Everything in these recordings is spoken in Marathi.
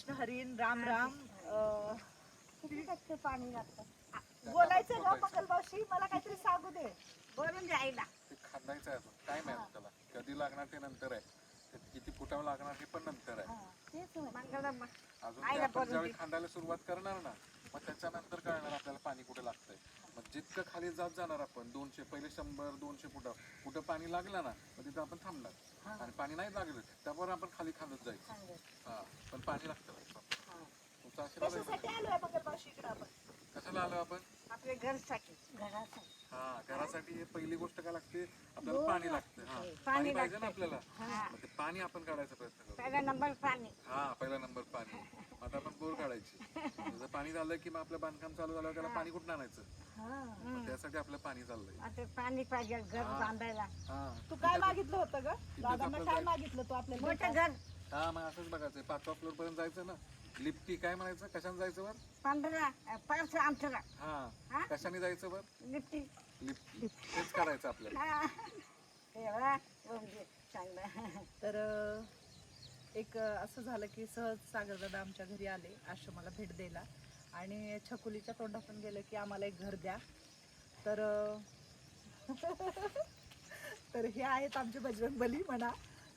रामकृष्ण हरीन राम राम. अं, पाणी लागतं? बोलायचं का मंगलमावशी मला काहीतरी सांगू दे. बोलून ते खांदायचं आहे अजून टाइम आहे अजून त्याला. कधी लागणार ते नंतर आहे. ते किती फुटावं लागणार हे पण नंतर आहे. तेच मंगला अजून ते आईला आपण बोलून ज्यावेळी. खांदायला सुरुवात करणार ना मग त्याच्यानंतर कळणार आपल्याला पाणी कुठे लागतंय. मग जितकं खाली जात जाणार आपण दोनशे पहिले शंभर दोनशे फुटा. कुठं पाणी लागलं ना मग तिथं आपण थांबणार. आणि पाणी नाही लागलं त्यावर आपण खाली खांदत जायचं. हा पण पाणी लागतं. कशाला आलो आपण? आपल्या घरसाठी. घरासाठी. हा घरासाठी हे पहिली गोष्ट काय लागते? आपल्याला पाणी लागतं हा. पाणी पाणी पाहिजे ना. आपल्याला? मग ते पाणी आपण काढायचा प्रयत्न करू. पहिला नंबर पाणी. हा पहिला नंबर पाणी. मग आता आपण बोर काढायची. जर पाणी झालं की मग आपलं बांधकाम चालू झालं त्याला पाणी कुठं आणायचं? मग त्यासाठी आपलं पाणी चाललंय. आता पाणी पाहिजे घर हा. बांधायला. हा. तू काय मागितलं होतं ग? दादांना काय. मागितलं तू आपल्याला मोठं भेटायला? घर. हा मग असंच बघायचं. पाचवा फ्लोर पर्यंत जायचं ना? लिफ्टी काय म्हणायचं? कशाने जायचं वर? पंधरा पाच आमचं हा? कशाने जायचं वर? लिफ्टी लिफ्टी तेच करायचं आपल्याला. हा. म्हणजे चांगलं. तर अं, एक अं, असं झालं की सहज सागरदादा आमच्या घरी आले आश्रमाला भेट द्यायला. आणि छकुलीच्या तोंडातून गेलं की आम्हाला एक घर द्या. तर अं, तर हे आहेत आमचे बजरंगबली म्हणा.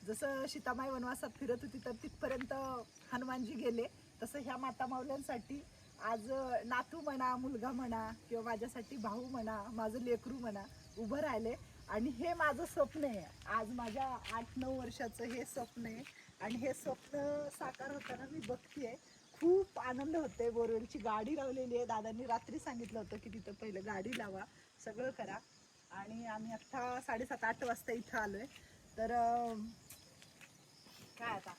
जसं सीतामाई वनवासात फिरत होती तर तिथपर्यंत हनुमानजी गेले. तसं ह्या माता माऊल्यांसाठी आज नातू म्हणा मुलगा म्हणा किंवा माझ्यासाठी भाऊ म्हणा माझं लेकरू म्हणा उभं राहिले आणि हे माझं स्वप्न आहे. आज माझ्या आठ नऊ वर्षाचं हे स्वप्न आहे. आणि हे स्वप्न साकार होताना मी बघते खूप आनंद होते बोरवेलची गाडी लावलेली आहे. दादांनी रात्री सांगितलं होतं की तिथं पहिलं गाडी लावा सगळं करा. आणि आम्ही आत्ता साडेसात आठ वाजता इथं आलो आहे तर काय आता?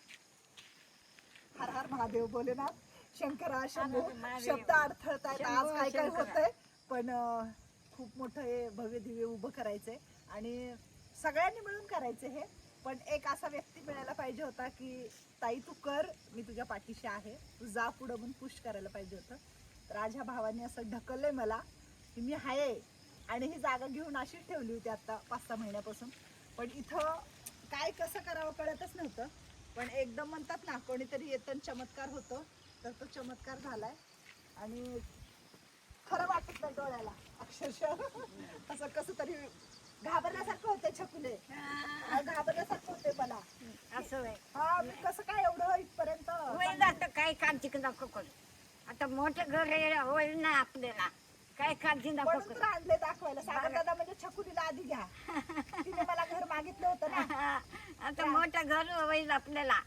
महादेव बोले ना शंकरा शंभू. शब्द अडथळत आहेत आज काय काय. होतंय? पण खूप मोठं हे भव्य दिव्य उभं करायचंय आणि सगळ्यांनी मिळून करायचं हे. पण एक असा व्यक्ती मिळायला पाहिजे होता की ताई तू कर मी तुझ्या पाठीशी आहे. तू जा पुढं म्हणून पुश करायला पाहिजे होतं. तर आज ह्या भावाने असं ढकललंय मला की मी आहे आणि ही जागा घेऊन अशीच ठेवली होती आता पाच सहा महिन्यापासून. पण इथं काय कसं करावं कळतच नव्हतं. पण एकदम म्हणतात ना कोणीतरी येतं आणि चमत्कार होतो तर तो चमत्कार झालाय. आणि खरं वाटत नाही डोळ्याला अक्षरशः. असं कसं तरी घाबरल्यासारखं होते छकुले. घाबरल्यासारखं होते मला. असं आहे हा मी कसं काय एवढं इथपर्यंत होईल आता काही काळजी नको करू. आता मोठं घर होईल ना आपल्याला. काय म्हणून करू तर आणले दाखवायला सागर दादा म्हणजे छकुलीला आधी घ्या. तिने मला घर मागितलं होतं ना. आता मोठं घर होईल आपल्याला.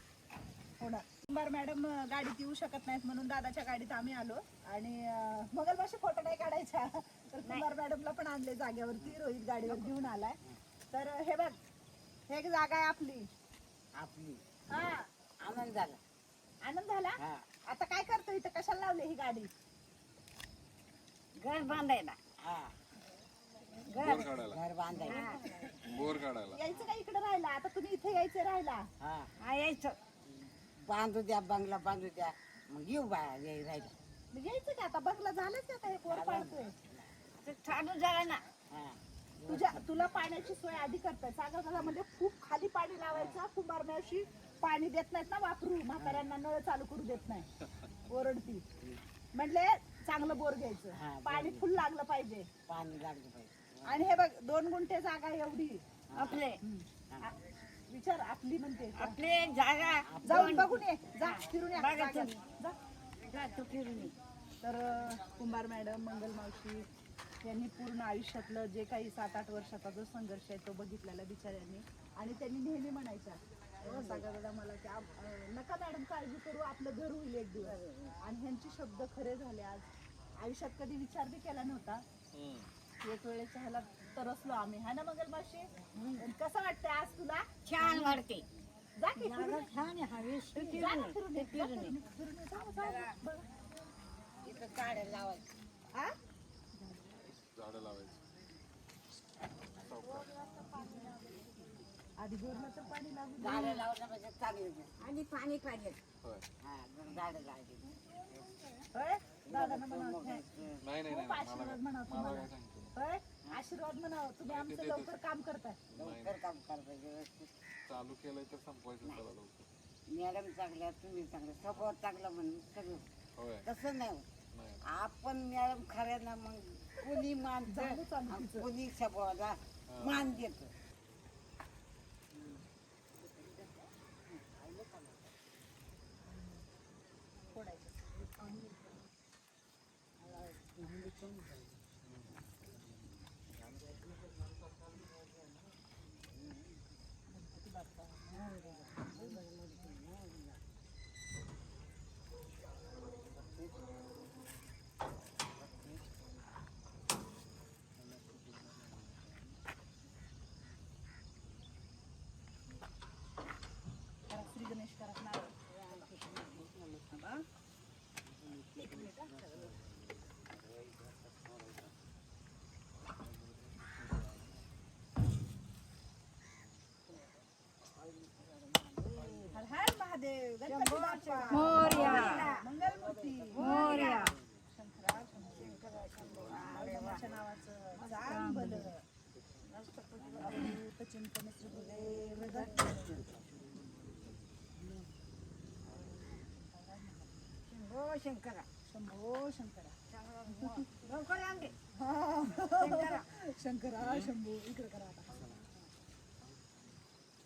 हो ना. कुंभार मॅडम गाडीत येऊ शकत नाहीत म्हणून दादाच्या गाडीत आम्ही आलो. आणि अं, मंगलबाशी फोटो नाही काढायचा. तर कुंभार मॅडमला पण आणले जागेवरती. रोहित गाडीवर घेऊन आलाय. तर अं, हे बघ. हे एक जागा आहे आपली. आपली. हा. आनंद झाला. आनंद झाला? हा. आता काय करतो इथं? कशाला लावली ही गाडी? घर बांधायला. हा. घर. बोर काढायला. घर बांधायला. हा. बोर काढायला. यायचं का इकडे राहिला आता तुम्ही इथे यायचं राहिला हा. हा यायचं. बांधू द्या बंगला बांधू द्या. मग येऊ बा ये राहिला मग यायचं का आता? बघला झालंच का आता हे ते चालू झालं ना. हा. तुझ्या तुला पाण्याची सोय आधी करताय. सागर दादा म्हणजे खूप खाली पाणी लावायचं कुंभार मावशी पाणी देत नाहीत ना वापरू. म्हाताऱ्यांना नळ चालू करू देत नाही. ओरडती. म्हणले चांगलं बोर हा, घ्यायचं बोर पाणी फुल लागलं पाहिजे. पाणी लागलं पाहिजे. आणि हे बघ दोन गुंठे जागा एवढी. आपले. आ- विचार आपली म्हणते. आपले जागा. जाऊन बघून ये. जा फिरून या. बघा जागेत. तुम्ही. जा. जा तू फिरून ये. तर अं, कुंभार मॅडम मंगल मावशी यांनी पूर्ण आयुष्यातलं जे काही सात आठ वर्षाचा जो संघर्ष आहे तो बघितलेला बिचाऱ्यांनी. आणि त्यांनी नेहमी म्हणायच्या अं, सागर दादा मला की नका मॅडम काळजी करू आपलं घर होईल एक दिवस आणि ह्यांचे शब्द खरे झाले आज आयुष्यात कधी विचार बी केला नव्हता एक वेळेच्या ह्याला तरसलो आम्ही हा ना मंगल मावशी कसं वाटतंय आज तुला छान वाटते जा की फिरून ये. छान आहे हवी जा फिरून ना, ये. फिरून ये, ते जा फिरून ये. फिरून ये, फिरून ये. जा, जा, जा. बघ. इथं काढ्या लावायचं आ? झाडं लावायची आधी गोरला तर पाणी लागू दे. झाडं लावलं चांगलं आणि पाणी पाहिजे. हा झाडं लावायची. होय? दादांना म्हणावं, हे, नाही नाही नाही खूप मला आशीर्वाद म्हणावं मला तुम्हाला. काय सांगतो. होय? आशीर्वाद म्हणावं. तुम्ही आमचं लवकर काम करताय. लवकर काम करायचं व्यवस्थित. चालू केलंय तर संपवायचं त्याला लवकर. मॅडम चांगल्या तुम्ही चांगल्या. स्वभाव चांगला म्हणून सगळं. होय. तसं नाही होत. नाही. आपण मॅडम खऱ्या ना मग कोणी मानतं आणि कोणी स्वभावाला मान देत. Sometimes. दत्त. हो शंकरा शंभो शंकरा लवकर या गे. शंकरा शंभू इकडे करा आता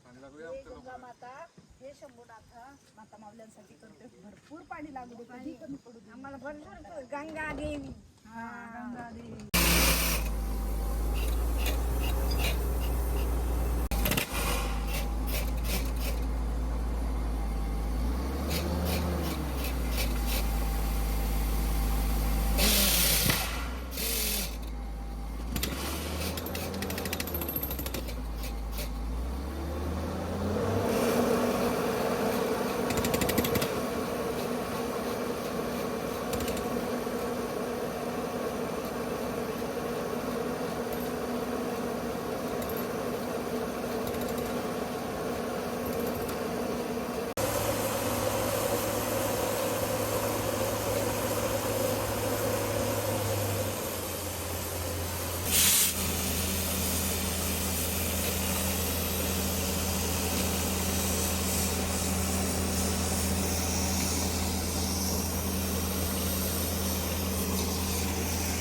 पाणी लागूया आमच्या दुर्गा माता हे शंभूनाथा माता मावल्यांसाठी करते भरपूर पाणी लागू दे कधी कमी पडू दे. आम्हाला भरपूर गंगा देवी. हा गंगा देवी.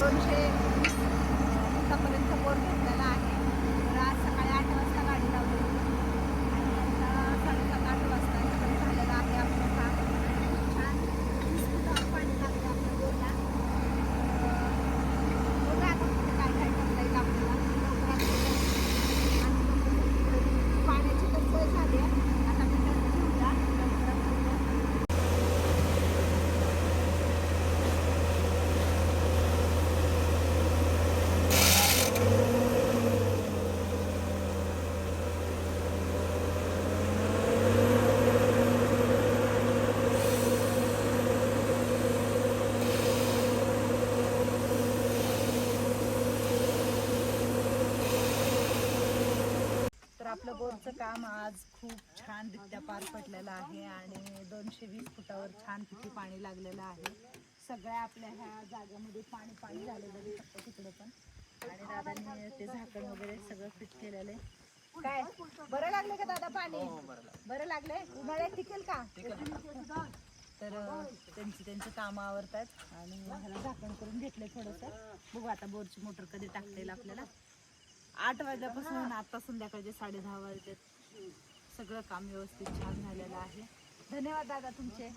दोनशे आतापर्यंत बोर घेतलेला आहे तर आज सकाळी आठ वाजता गाडी लावली आणि आता साडेसात आठ वाजता इकडे झालेलं आहे आपलं काम छान वीस फुटावर पाणी लागलं आपल्या बोरला अं, बघूया आता पुढे काय काय करता येईल आपल्याला लवकरात लवकर. आणि पाण्याची तर सोय झाली आहे आता मी तर घेऊया लवकरात लवकर तर आपलं बोरचं काम आज खूप छान रित्या पार पडलेलं आहे आणि दोनशे वीस फुटावर छान किती पाणी लागलेलं आहे. सगळ्या आपल्या ह्या जागेमध्ये पाणी पाणी झालेलं दिसतं तिकडे पण. आणि दादांनी ते झाकण वगैरे सगळं फिट केलेलं आहे. काय? बरं लागले का दादा पाणी? बरं लागले. उन्हाळ्यात टिकेल का? तर त्यांची त्यांची कामं आवरतात. आणि ह्याला झाकण करून घेतलंय थोडंसं. बघू आता बोरची मोटर कधी टाकता येईल आपल्याला. आठ वाजल्यापासून आता संध्याकाळचे साडे दहा वाजलेत. सगळं काम व्यवस्थित छान झालेलं आहे. धन्यवाद दादा तुमचे.